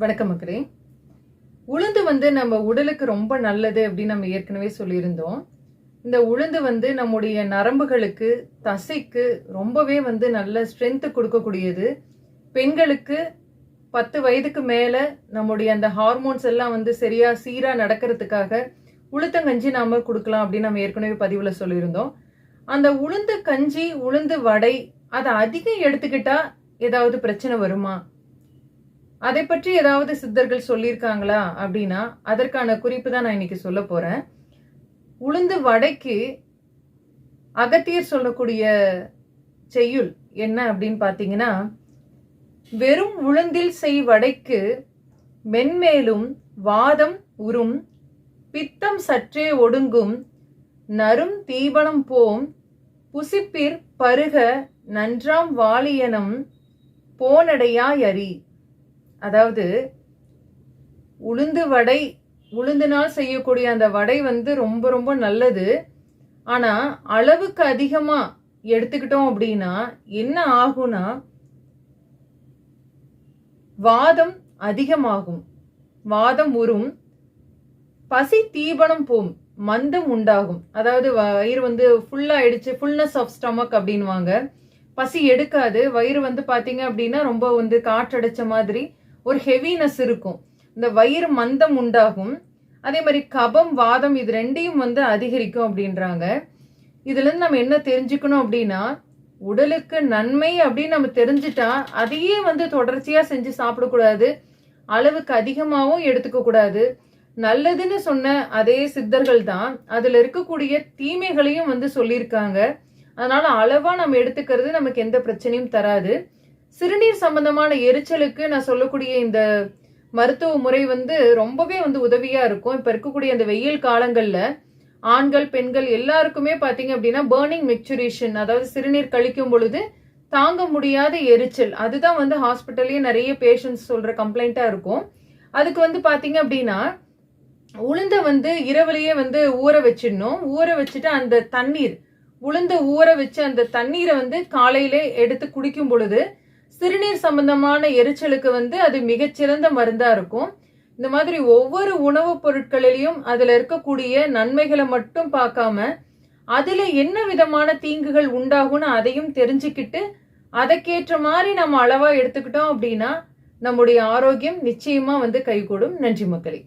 வணக்கம் மக்களே. உளுந்து வந்து நம்ம உடலுக்கு ரொம்ப நல்லது அப்படின்னு நம்ம ஏற்கனவே சொல்லியிருந்தோம். இந்த உளுந்து வந்து நம்முடைய நரம்புகளுக்கு தசைக்கு ரொம்பவே வந்து நல்ல ஸ்ட்ரென்த்து கொடுக்கக்கூடியது. பெண்களுக்கு பத்து வயதுக்கு மேலே நம்முடைய அந்த ஹார்மோன்ஸ் எல்லாம் வந்து சரியாக சீராக நடக்கிறதுக்காக உளுத்தங்கஞ்சி நாம் கொடுக்கலாம் அப்படின்னு நம்ம ஏற்கனவே பதிவில் சொல்லியிருந்தோம். அந்த உளுந்து கஞ்சி உளுந்து வடை அதை அதிகம் எடுத்துக்கிட்டா ஏதாவது பிரச்சனை வருமா? அதை பற்றி ஏதாவது சித்தர்கள் சொல்லியிருக்காங்களா அப்படின்னா அதற்கான குறிப்பு தான் நான் இன்னைக்கு சொல்ல போறேன். உளுந்து வடைக்கு அகத்தியர் சொல்லக்கூடிய செய்யுள் என்ன அப்படின்னு பார்த்தீங்கன்னா வெறும் உளுந்தில் செய் வடைக்கு மென்மேலும் வாதம் உறும் பித்தம் சற்றே ஒடுங்கும் நரும் தீபனம் போம் புசிப்பிற் பருக நன்றாம் வாலியனம் போனடையாய் அறி அதாவது உளுந்து வடை உளுந்தினால் செய்யக்கூடிய அந்த வடை வந்து ரொம்ப ரொம்ப நல்லது. ஆனால் அளவுக்கு அதிகமாக எடுத்துக்கிட்டோம் அப்படின்னா என்ன ஆகும்னா வாதம் அதிகமாகும். வாதம் உறும். பசி தீபனம் போம். மந்தம் உண்டாகும். அதாவது வயிறு வந்து ஃபுல்லாகிடுச்சு ஃபுல்னஸ் ஆஃப் ஸ்டமக் அப்படின்வாங்க பசி எடுக்காது. வயிறு வந்து பார்த்தீங்க அப்படின்னா ரொம்ப வந்து காற்றடைச்ச மாதிரி ஒரு ஹெவினஸ் இருக்கும். இந்த வயிறு மந்தம் உண்டாகும். அதே மாதிரி கபம் வாதம் இது ரெண்டையும் வந்து அதிகரிக்கும் அப்படின்றாங்க. இதுலேருந்து நம்ம என்ன தெரிஞ்சுக்கணும் அப்படின்னா உடலுக்கு நன்மை அப்படின்னு நம்ம தெரிஞ்சுட்டா அதையே வந்து தொடர்ச்சியாக செஞ்சு சாப்பிடக்கூடாது. அளவுக்கு அதிகமாகவும் எடுத்துக்கக்கூடாது நல்லதுன்னு சொன்ன அதே சித்தர்கள் தான் அதில் இருக்கக்கூடிய தீமைகளையும் வந்து சொல்லியிருக்காங்க. அதனால அளவாக நம்ம எடுத்துக்கிறது நமக்கு எந்த பிரச்சனையும் தராது. சிறுநீர் சம்பந்தமான எரிச்சலுக்கு நான் சொல்லக்கூடிய இந்த மருத்துவ முறை வந்து ரொம்பவே வந்து உதவியா இருக்கும். இப்ப இருக்கக்கூடிய அந்த வெயில் காலங்கள்ல ஆண்கள் பெண்கள் எல்லாருக்குமே பாத்தீங்க அப்படின்னா பேர்னிங் மெச்சுரேஷன் அதாவது சிறுநீர் கழிக்கும் பொழுது தாங்க முடியாத எரிச்சல். அதுதான் வந்து ஹாஸ்பிட்டல்லயே நிறைய பேஷண்ட்ஸ் சொல்ற கம்ப்ளைண்டா இருக்கும். அதுக்கு வந்து பாத்தீங்க அப்படின்னா உளுந்த வந்து இரவுலயே வந்து ஊற வச்சிடணும். ஊற வச்சுட்டு அந்த தண்ணீர் உளுந்த ஊற வச்சு அந்த தண்ணீரை வந்து காலையில எடுத்து குடிக்கும் பொழுது சிறுநீர் சம்பந்தமான எரிச்சலுக்கு வந்து அது மிகச்சிறந்த மருந்தா இருக்கும். இந்த மாதிரி ஒவ்வொரு உணவுப் பொருட்களிலையும் அதுல இருக்கக்கூடிய நன்மைகளை மட்டும் பார்க்காம அதுல என்ன விதமான தீங்குகள் உண்டாகும்னு அதையும் தெரிஞ்சுக்கிட்டு அதற்கேற்ற மாதிரி நம்ம அளவா எடுத்துக்கிட்டோம் அப்படின்னா நம்முடைய ஆரோக்கியம் நிச்சயமா வந்து கைகூடும். நன்றி மக்களே.